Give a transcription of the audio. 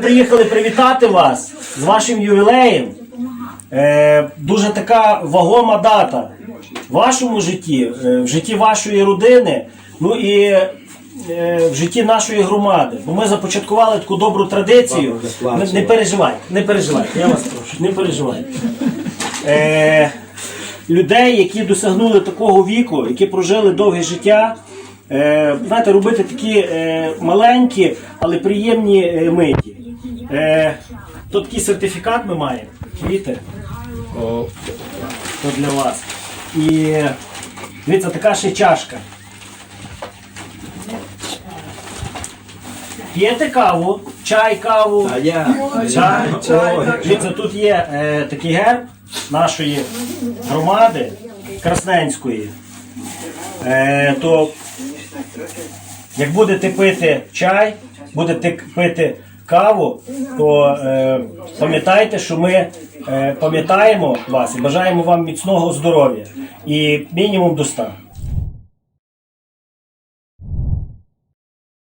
приїхали привітати вас з вашим ювілеєм. Е, дуже така вагома дата в вашому житті, е, в житті вашої родини, ну і е, в житті нашої громади. Бо ми започаткували таку добру традицію. Не, не переживайте, не переживайте, я вас прошу, не переживайте. Е, людей, які досягнули такого віку, які прожили довге життя. Е, знаєте, робити такі маленькі, але приємні миті. Е, тут такий сертифікат ми маємо. Квіти. О, то для вас. І дивіться, така ще чашка. П'єте каву, чай, каву. А я. Чай, Чай. О, Дивіться, тут є е, такий герб нашої громади Красненської. Е, то як будете пити чай, будете пити каву, то е, пам'ятайте, що ми е, пам'ятаємо вас і бажаємо вам міцного здоров'я і мінімум до 100.